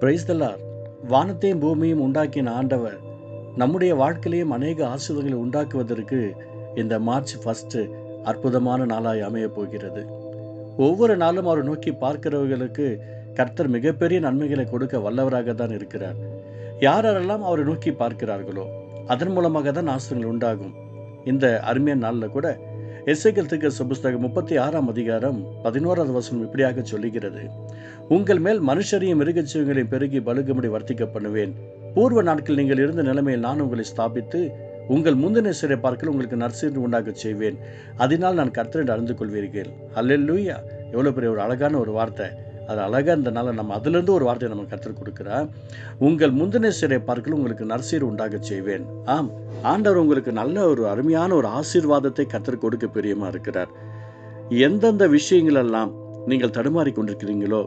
Price தல்லார் வானத்தையும் பூமியும் உண்டாக்கின ஆண்டவர் நம்முடைய வாழ்க்கையிலையும் அநேக ஆசிரியர்களை உண்டாக்குவதற்கு இந்த மார்ச் ஃபஸ்ட்டு அற்புதமான நாளாய் அமையப் போகிறது. ஒவ்வொரு நாளும் அவர் நோக்கி பார்க்கிறவர்களுக்கு கர்த்தர் மிகப்பெரிய நன்மைகளை கொடுக்க வல்லவராக தான் இருக்கிறார். யாரெல்லாம் அவரை நோக்கி பார்க்கிறார்களோ அதன் மூலமாக தான் ஆசிரியர்கள் உண்டாகும். இந்த அருமையான நாளில் கூட எஸ்ஐக்கல் திக்க புஸ்தகம் முப்பத்தி ஆறாம் அதிகாரம் பதினோராவது வசனம் இப்படியாக சொல்லுகிறது. உங்கள் மேல் மனுஷரையும் மிருகச்சீவங்களையும் பெருகி பழுகும்படி வர்த்திக்க பண்ணுவேன் பூர்வ நாட்கள் நீங்கள் இருந்த நிலைமையில் நான் உங்களை ஸ்தாபித்து உங்கள் முந்தின சிறை பார்க்க உங்களுக்கு நர்சரி உண்டாக செய்வேன். அதனால் நான் கர்த்தரை அறிந்து கொள்வீர்கள். அல்லேலூயா எவ்வளோ பெரிய ஒரு அழகான ஒரு வார்த்தை. அது அழகாக இருந்தனால நம்ம அதிலிருந்து ஒரு வார்த்தையை நம்ம கற்றுக் கொடுக்குறேன் உங்கள் முந்தின சிறை பார்க்கல உங்களுக்கு நர்சீர் உண்டாக செய்வேன். ஆம் ஆண்டவர் உங்களுக்கு நல்ல ஒரு அருமையான ஒரு ஆசீர்வாதத்தை கற்றுக் கொடுக்க பிரியமாக இருக்கிறார். எந்தெந்த விஷயங்களெல்லாம் நீங்கள் தடுமாறி கொண்டிருக்கிறீங்களோ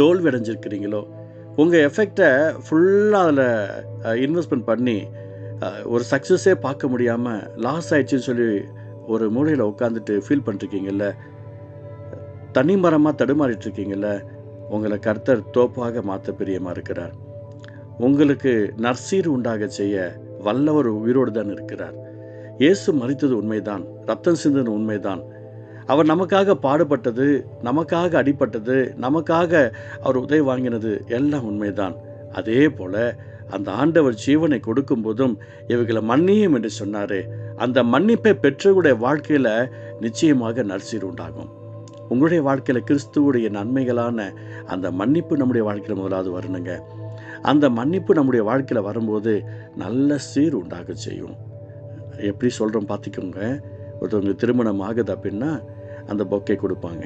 தோல்வியடைஞ்சிருக்கிறீங்களோ உங்கள் எஃபெக்டை ஃபுல்லாக அதில் இன்வெஸ்ட்மெண்ட் பண்ணி ஒரு சக்ஸஸே பார்க்க முடியாமல் லாஸ் ஆயிடுச்சுன்னு சொல்லி ஒரு மூலையில் உட்காந்துட்டு ஃபீல் பண்ணிருக்கீங்கல்ல தனி மரமாக தடுமாறிட்டு இருக்கீங்கல்ல உங்களை கர்த்தர் தோப்பாக மாற்ற பிரியமாக இருக்கிறார். உங்களுக்கு நர்சீர் உண்டாக செய்ய வல்லவர் உயிரோடு தான் இருக்கிறார். இயேசு மறித்தது உண்மைதான் ரத்தம் சிந்தது உண்மைதான். அவர் நமக்காக பாடுபட்டது நமக்காக அடிபட்டது நமக்காக அவர் உதவி வாங்கினது எல்லாம் உண்மைதான். அதே போல அந்த ஆண்டவர் ஜீவனை கொடுக்கும் போதும் இவைகளை மன்னியும் என்று சொன்னாரே. அந்த மன்னிப்பை பெற்றவருடைய வாழ்க்கையில் நிச்சயமாக நர்சீர் உண்டாகும். உங்களுடைய வாழ்க்கையில் கிறிஸ்துவுடைய நன்மைகளான அந்த மன்னிப்பு நம்முடைய வாழ்க்கையில் முதலாவது வரணுங்க. அந்த மன்னிப்பு நம்முடைய வாழ்க்கையில் வரும்போது நல்ல சீர் உண்டாக செய்யும். எப்படி சொல்கிறோம் பார்த்துக்கோங்க. ஒருத்தவங்க திருமணம் ஆகுது அப்படின்னா அந்த பொக்கை கொடுப்பாங்க.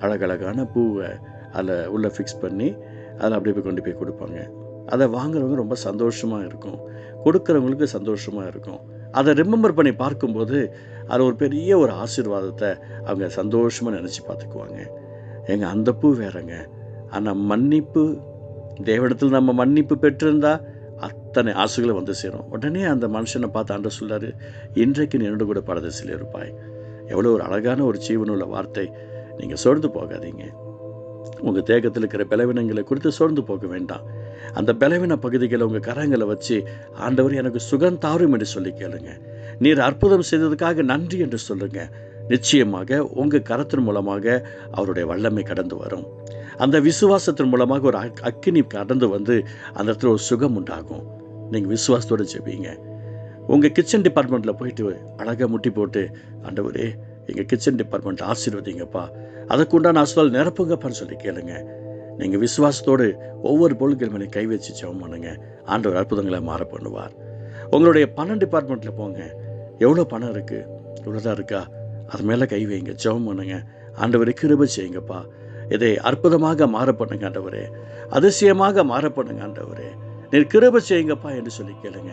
அழகழகான பூவை அதில் உள்ளே ஃபிக்ஸ் பண்ணி அதில் அப்படியே போய் கொண்டு போய் கொடுப்பாங்க. அதை வாங்குறவங்க ரொம்ப சந்தோஷமாக இருக்கும். கொடுக்குறவங்களுக்கு சந்தோஷமாக இருக்கும். அதை ரிமெம்பர் பண்ணி பார்க்கும்போது அது ஒரு பெரிய ஒரு ஆசீர்வாதத்தை அவங்க சந்தோஷமாக நினச்சி பார்த்துக்குவாங்க. ஏங்க அந்த பூ வேறங்க. ஆனால் மன்னிப்பு தேவடத்தில் நம்ம மன்னிப்பு பெற்றிருந்தா அத்தனை ஆசைகளும் வந்து சேரும். உடனே அந்த மனுஷனை பார்த்து ஆண்டு சொல்லாரு இன்றைக்கு நீ என்னோட கூட பரதசில் இருப்பாய். எவ்வளோ ஒரு அழகான ஒரு ஜீவனுள்ள வார்த்தை. நீங்கள் சோர்ந்து போகாதீங்க. உங்கள் தேகத்தில் இருக்கிற பலவீனங்களை குறித்து சோர்ந்து போக வேண்டாம். அந்த பலவீன பகுதிகளை உங்கள் கரங்களை வச்சு ஆண்டவர் எனக்கு சுகம் தாரும் என்று சொல்லி கேளுங்க. நீர் அற்புதம் செய்ததுக்காக நன்றி என்று சொல்லுங்க. நிச்சயமாக உங்கள் கரத்தின் மூலமாக அவருடைய வல்லமை கடந்து வரும். அந்த விசுவாசத்தின் மூலமாக ஒரு அக்கினி கடந்து வந்து அந்த இடத்துல ஒரு சுகம் உண்டாகும். நீங்கள் விசுவாசத்தோடு ஜெபிங்க. உங்கள் கிச்சன் டிபார்ட்மெண்ட்டில் போயிட்டு அழகாக முட்டி போட்டு ஆண்டவரே எங்கள் கிச்சன் டிபார்ட்மெண்ட் ஆசீர்வதிங்கப்பா. அதுக்குண்டான ஆசீர்வாதம் நிரப்புங்கப்பான்னு சொல்லி கேளுங்க. நீங்கள் விசுவாசத்தோடு ஒவ்வொரு பொருட்கள் மேலே கை வச்சு ஜெபம் பண்ணுங்க. ஆண்டவர் அற்புதங்களை மாற பண்ணுவார். உங்களுடைய பணம் டிபார்ட்மெண்ட்டில் போங்க. எவ்வளோ பணம் இருக்குது இவ்வளோதான் இருக்கா? அது மேலே கை வைங்க ஜெபம் பண்ணுங்க. ஆண்டவரை கிருப செய்யுங்கப்பா. இதை அற்புதமாக மாற பண்ணுங்க ஆண்டவரே. அதிசயமாக மாற பண்ணுங்க ஆண்டவரே. நீர் கிருப செய்யுங்கப்பா என்று சொல்லி கேளுங்க.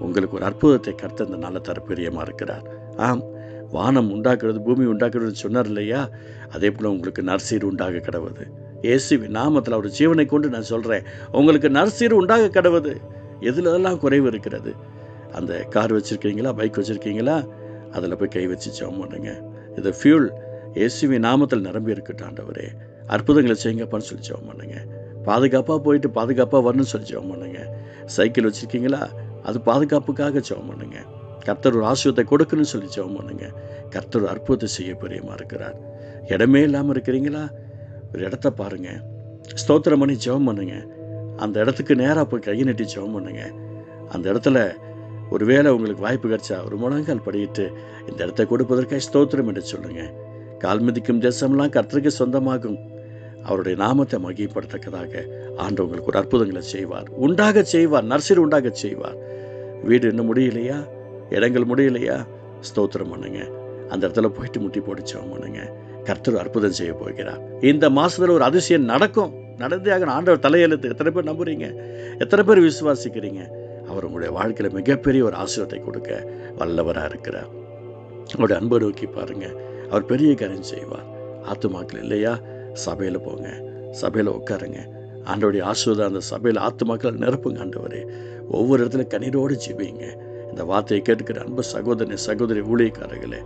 உங்களுக்கு ஒரு அற்புதத்தை கர்த்தர் இந்த நல்ல தரப்பிரியமாக இருக்கிறார். ஆம். வானம் உண்டாக்குறது பூமி உண்டாக்குறது சொன்னார் இல்லையா? அதே போல் உங்களுக்கு நர்சீர் உண்டாக கிடவுது. இயேசுவி நாமத்தில் அவர் ஜீவனை கொண்டு நான் சொல்கிறேன் உங்களுக்கு நர்சீர் உண்டாக கிடவுது. எதுலெல்லாம் குறைவு இருக்கிறது? அந்த கார் வச்சுருக்கீங்களா? பைக் வச்சுருக்கீங்களா? அதில் போய் கை வச்சு ஜெபம் பண்ணுங்க. இது ஃபியூல் இயேசுவி நாமத்தில் நிரம்பி இருக்கட்டாண்டவரே அற்புதங்களை செய்யுங்கப்பான்னு சொல்லி ஜெபம் பண்ணுங்க. பாதுகாப்பாக போயிட்டு பாதுகாப்பாக வரணும்னு சொல்லி ஜெபம் பண்ணுங்க. சைக்கிள் வச்சுருக்கீங்களா? அது பாதுகாப்புக்காக ஜெபம் பண்ணுங்கள் கர்த்தர் ஒரு ஆசிரியத்தை கொடுக்கணும்னு சொல்லி ஜெபம் பண்ணுங்க. கர்த்தர் அற்புதத்தை செய்ய பிரியமாக இருக்கிறார். இடமே இல்லாமல் இருக்கிறீங்களா? ஒரு இடத்த பாருங்க. ஸ்தோத்திரம் பண்ணி ஜெபம் பண்ணுங்க. அந்த இடத்துக்கு நேராக போய் கையை நட்டி ஜெபம் பண்ணுங்க. அந்த இடத்துல ஒருவேளை உங்களுக்கு வாய்ப்பு கிடைச்சா ஒரு முழங்கால் படியிட்டு இந்த இடத்த கொடுப்பதற்காக ஸ்தோத்திரம் என்று சொல்லுங்க. கால் மிதிக்கும் தேசம்லாம் கர்த்தருக்கு சொந்தமாகும். அவருடைய நாமத்தை மகிப்படுத்தக்கதாக ஆண்டு உங்களுக்கு ஒரு அற்புதங்களை செய்வார். உண்டாக செய்வார். நர்சரி உண்டாக செய்வார். வீடு இன்னும் முடியலையா? இடங்கள் முடியலையா? ஸ்தோத்திரம் பண்ணுங்க. அந்த இடத்துல போயிட்டு முட்டி போட்டு பண்ணுங்க. கர்த்தர் அற்புதம் செய்ய போகிறார். இந்த மாசத்துல ஒரு அதிசயம் நடக்கும். நடந்தே ஆகணும் ஆண்டவர் தலையெழுத்து எத்தனை பேர் நம்புறீங்க? எத்தனை பேர் விசுவாசிக்கிறீங்க? அவர் உங்களுடைய வாழ்க்கையில மிகப்பெரிய ஒரு ஆசீர்வாதத்தை கொடுக்க வல்லவராக இருக்கிறார். அவருடைய அன்பை நோக்கி பாருங்க. அவர் பெரிய காரியம் செய்வார். ஆத்துமாக்கள் இல்லையா? சபையில் போங்க. சபையில் உட்காருங்க. ஆண்டோடைய ஆசீர்வாதம் அந்த சபையில் ஆத்துமாக்கள் நிரப்புங்க ஆண்டவரே. ஒவ்வொரு இடத்துல கண்ணீரோடு ஜிபிங்க. இந்த வார்த்தையை கேட்டுக்கிற அன்பு சகோதரி சகோதரி ஊழியக்காரர்களே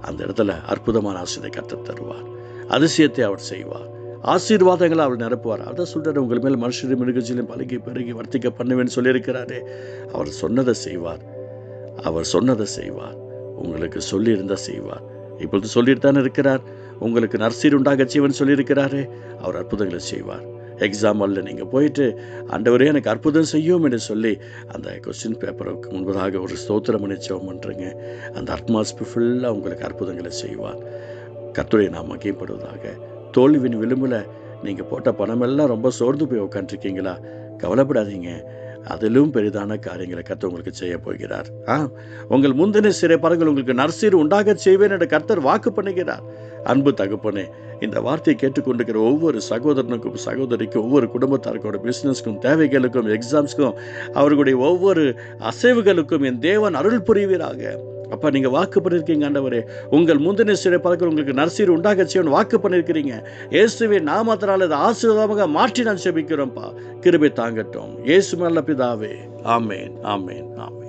அந்த இடத்துல அற்புதமான ஆசிரியத்தை கற்று தருவார். அதிசயத்தை அவர் செய்வார். ஆசீர்வாதங்களை அவர் நிரப்புவார். அதான் சொல்கிறார் உங்கள் மேல் மனுஷரும் மிருகஜிலும் பழகி பெருகி வர்த்திக்க பண்ணுவேன்னு சொல்லியிருக்கிறாரே. அவர் சொன்னதை செய்வார். அவர் சொன்னதை செய்வார். உங்களுக்கு சொல்லியிருந்தால் செய்வார். இப்பொழுது சொல்லிட்டு தானே இருக்கிறார். உங்களுக்கு நர்சீர் உண்டாக செய்வன் சொல்லியிருக்கிறாரே. அவர் அற்புதங்களை செய்வார். எக்ஸாம் ஹாலில் நீங்கள் போயிட்டு ஆண்டவரே எனக்கு அற்புதம் செய்யும் என்று சொல்லி அந்த கொஸ்டின் பேப்பருக்கு முன்பதாக ஒரு ஸ்தோத்திரம் நிச்சயம் பண்ணுறேங்க அந்த அட்மாஸ்பியர் ஃபுல்லாக உங்களுக்கு அற்புதங்களை செய்வார். கத்துரை நாம் மகிப்படுவதாக தோல்வியின் விளிம்பில் நீங்கள் போட்ட பணமெல்லாம் ரொம்ப சோர்ந்து போய் உட்காந்துருக்கீங்களா கவலைப்படாதீங்க. அதிலும் பெரிதான காரியங்களை கர்த்தர் உங்களுக்கு செய்ய போகிறார். ஆ உங்கள் முந்தின சிறை பறங்கள் உங்களுக்கு நர்சீர் உண்டாக செய்வேன் என்று கர்த்தர் வாக்கு பண்ணுகிறார். அன்பு தகப்பனே இந்த வார்த்தையை கேட்டுக்கொண்டிருக்கிற ஒவ்வொரு சகோதரனுக்கும் சகோதரிக்கும் ஒவ்வொரு குடும்பத்தாருக்கோட பிஸ்னஸ்க்கும் தேவைகளுக்கும் எக்ஸாம்ஸ்க்கும் அவர்களுடைய ஒவ்வொரு அசைவுகளுக்கும் என் தேவன் அருள் புரிவீராக. அப்பா நீங்கள் வாக்கு பண்ணியிருக்கீங்க ஆண்டவரே. உங்கள் முந்தின சிறை பழக்கம் உங்களுக்கு நர்சீர் உண்டாக செய்யணும் வாக்கு பண்ணியிருக்கிறீங்க இயேசுவை நாமத்தினால் இதை ஆசீர்வாதமாக மாற்றி நான் செபிக்கிறோம்ப்பா. கிருபை தாங்கட்டும். இயேசு நல்ல பிதாவே. ஆமேன் ஆமேன் ஆமேன்.